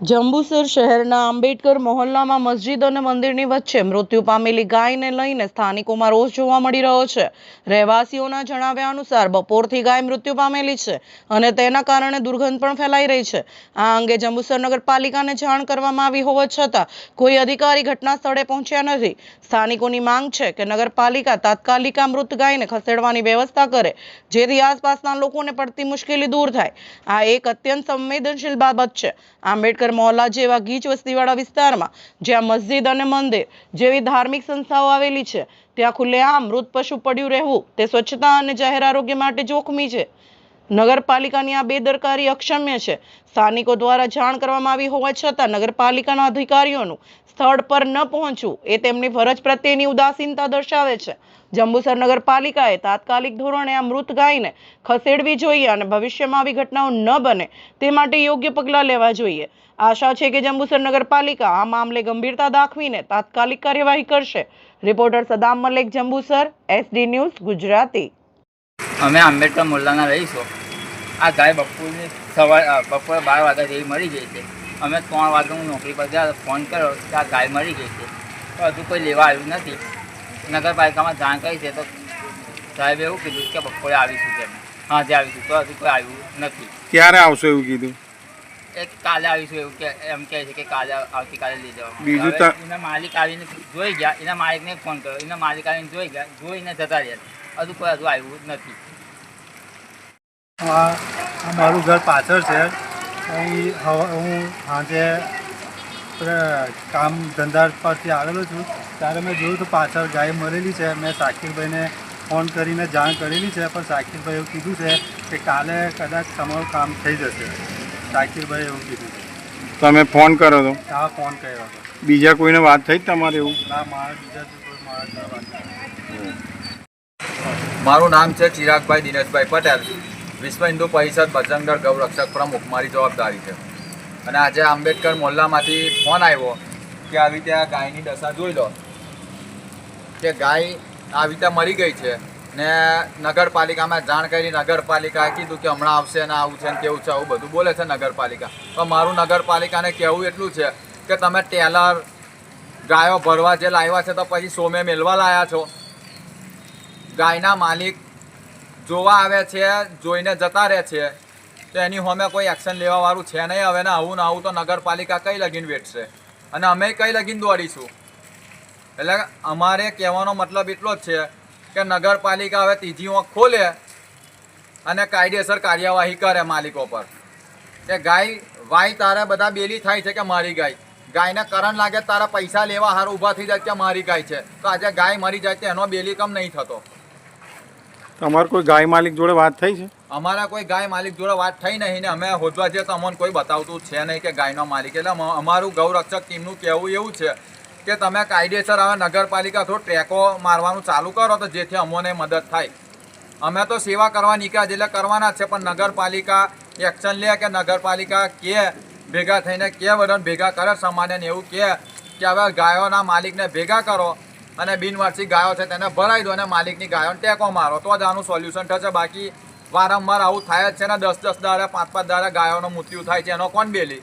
જંબુસર શહેરના આંબેડકર મહોલ્લામાં મસ્જિદ અને મંદિરની વચ્ચે મૃત્યુ પામેલી ગાયને લઈને સ્થાનિકોમાં રોષ જોવા મળી રહ્યો છે. રહેવાસીઓના જણાવ્યા અનુસાર બપોરથી ગાય મૃત્યુ પામેલી છે અને તેના કારણે દુર્ગંધ પણ ફેલાઈ રહી છે. આ અંગે જંબુસર નગરપાલિકાને જાણ કરવામાં આવી હોવા છતાં કોઈ અધિકારી ઘટના સ્થળે પહોંચ્યા નથી. સ્થાનિકોની માંગ છે કે નગરપાલિકા તાત્કાલિક આ મૃત ગાયને ખસેડવાની વ્યવસ્થા કરે, જેથી આસપાસના લોકોને પડતી મુશ્કેલી દૂર થાય. આ એક અત્યંત સંવેદનશીલ બાબત છે. આંબેડકર મોહલ્લા જેવા ગીચ વસ્તીવાળા વિસ્તારમાં, જ્યાં મસ્જિદ અને મંદિર જેવી ધાર્મિક સંસ્થાઓ આવેલી છે, ત્યાં ખુલ્લેઆમ મૃત પશુ પડ્યું રહેવું, તે સ્વચ્છતા અને જાહેર આરોગ્ય માટે જોખમી છે. નગરપાલિકાની આ બેદરકારી અક્ષમ્ય છે. સ્થાનિકો દ્વારા જાણ કરવામાં આવી હોવા છતાં નગરપાલિકાના અધિકારીઓનું સ્થળ પર ન પહોંચવું એ તેમની ફરજ પ્રત્યેની ઉદાસીનતા દર્શાવે છે. જંબુસર નગરપાલિકાએ તાત્કાલિક ધોરણે આ મૃત ગાયને ખસેડવી જોઈએ અને ભવિષ્યમાં આવી ઘટનાઓ ન બને તે માટે યોગ્ય પગલાં લેવા જોઈએ. આશા છે કે જંબુસર નગરપાલિકા આ મામલે ગંભીરતા દાખવીને તાત્કાલિક કાર્યવાહી કરશે. Reporter Saddam Malek, Jambusar, SD news, Gujarati. અમે આંબેડકર મોલ્લાના રહીશું. આ ગાય બપોરની સવાર બપોરે બાર વાગ્યા જેવી મરી ગઈ છે. અમે ત્રણ વાગે હું નોકરી પર ગયા ફોન કર્યો કે આ ગાય મરી ગઈ છે. તો હજુ કોઈ લેવા આવ્યું નથી. નગરપાલિકામાં જાણ કરી છે તો સાહેબે એવું કીધું કે બપોરે આવીશું કે સાંજે આવીશું તો હજુ કોઈ આવ્યું નથી. ક્યારે આવશો એવું કીધું? એક કાલે આવીશું એવું કે એમ કહે છે કે કાલે આવતીકાલે લઈ જવા બીજું એના માલિક આવીને જોઈ ગયા એના માલિકને ફોન કર્યો એના માલિક આવીને જોઈ ગયા જોઈને જતા રહ્યા હજુ કોઈ હજુ આવ્યું નથી. આ મારું ઘર પાછળ છે. અહીં હવા હું સાંજે કામ ધંધા પરથી આવેલો છું. ત્યારે મેં જોયું તો પાછળ ગાય મરેલી છે. મેં સાકીરભાઈને ફોન કરીને જાણ કરેલી છે પણ સાકીરભાઈ એવું કીધું છે કે કાલે કદાચ તમારું કામ થઈ જશે. સાકીરભાઈ એવું કીધું છે. તમે ફોન કરો તો. આ ફોન કર્યો હતો. બીજા કોઈને વાત થઈ જ તમારે એવું? ના મારા બીજા કોઈ મારા વાત મારું નામ છે ચિરાગભાઈ દિનેશભાઈ પટેલ. વિશ્વ હિન્દુ પરિષદ બજરંગદળ ગૌરક્ષક પ્રમુખ, મારી જવાબદારી છે. અને આજે આંબેડકર મોહલ્લામાંથી ફોન આવ્યો કે આવી રીતે આ ગાયની દશા જોઈ લો. કે ગાય આવી રીતે મરી ગઈ છે ને નગરપાલિકામાં જાણ કરી, નગરપાલિકાએ કીધું કે હમણાં આવશે ને આવું છે ને કેવું છે, આવું બધું બોલે છે નગરપાલિકા. પણ મારું નગરપાલિકાને કહેવું એટલું છે કે તમે ટેલર ગાયો ભરવા જે લાવ્યા છે તો પછી સોમે મેલવા લાવ્યા છો. ગાયના માલિક જોવા આવે છે, જોઈને જતા રહે છે, તો એની હોમે કોઈ એક્શન લેવાવાળું છે નહીં. હવે ને, આવું ને આવું તો નગરપાલિકા કઈ લગીન વેઠશે? અને અમે કઈ લગીન દોડીશું? એટલે અમારે કહેવાનો મતલબ એટલો જ છે કે નગરપાલિકા હવે ત્રીજી આંખ ખોલે અને કાયદેસર કાર્યવાહી કરે માલિકો પર. કે ગાય, વાય તારે બધા બેલી થાય છે કે મારી ગાય? ગાયને કરંટ લાગે તારા પૈસા લેવા હાર ઊભા થઈ જાય કે મારી ગાય છે? તો આજે ગાય મરી જાય તો એનો બેલી કમ નહીં થતો. તમારે કોઈ ગાય માલિક જોડે વાત થઈ છે? અમારા કોઈ ગાય માલિક જોડે વાત થઈ નહીં ને અમે હોદવા જઈએ તો અમને કોઈ બતાવતું છે નહીં કે ગાયનો માલિક. એટલે અમારું ગૌરક્ષક ટીમનું કહેવું એવું છે કે તમે કાયદેસર હવે નગરપાલિકા થોડું ટ્રેકો મારવાનું ચાલુ કરો તો જેથી અમોને મદદ થાય. અમે તો સેવા કરવા નીકળ્યા એટલે કરવાના છે, પણ નગરપાલિકા એક્શન લે કે નગરપાલિકા કે ભેગા થઈને કે બધાને ભેગા કરે, સમાજને એવું કે હવે ગાયોના માલિકને ભેગા કરો. અને બિનવારસી ગાયો છે, તેને ભરાઈ દો અને માલિકની ગાયોને ટેકો મારો. તો જ આનું સોલ્યુશન થશે. બાકી વારંવાર આવું થાય જ છે ને, દસ દસ દાડે પાંચ પાંચ દાડે ગાયોનું મૃત્યુ થાય છે. એનો કોણ બેલી?